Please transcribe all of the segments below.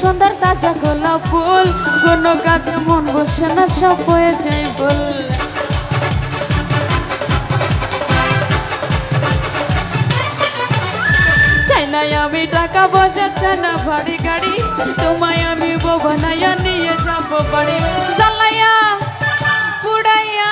সুন্দর তাজা গোলাপ ফুল কোনো কাজে মন বসে না সব হয়ে যায় বল চাই না আমি টাকা চাই না বাড়ি গাড়ি তোমায় আমি বানাইয়া নিয়ে যাব বাড়ি জ্বালাইয়া পুড়াইয়া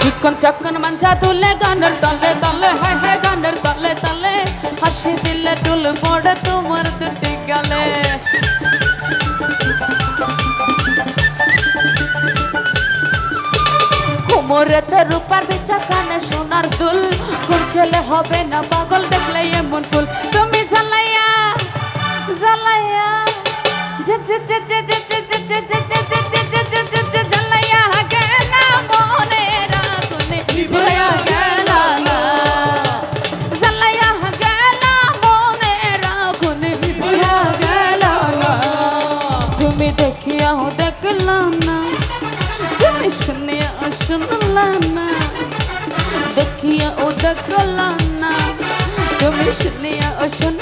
চিকন চকন মাঞ্জা তুলে গানের তলে তলে হে হে গানের তলে তলে হাসি দিলে টুল পড়ে তোমার দুটি গালে কোমরেতে রূপার বিচা কানে সোনার দুল কোন ছেলে হবে না পাগল দেখলে এমন ফুল তুমি জ্বালাইয়া জ্বালাইয়া জ্বালাইয়া দেখিয়াও দেখলাম না। তুমি শুনিয়া শুনলাম না। দেখিয়া ও দেখলাম না। তুমি শুনিয়া ও শুনলাম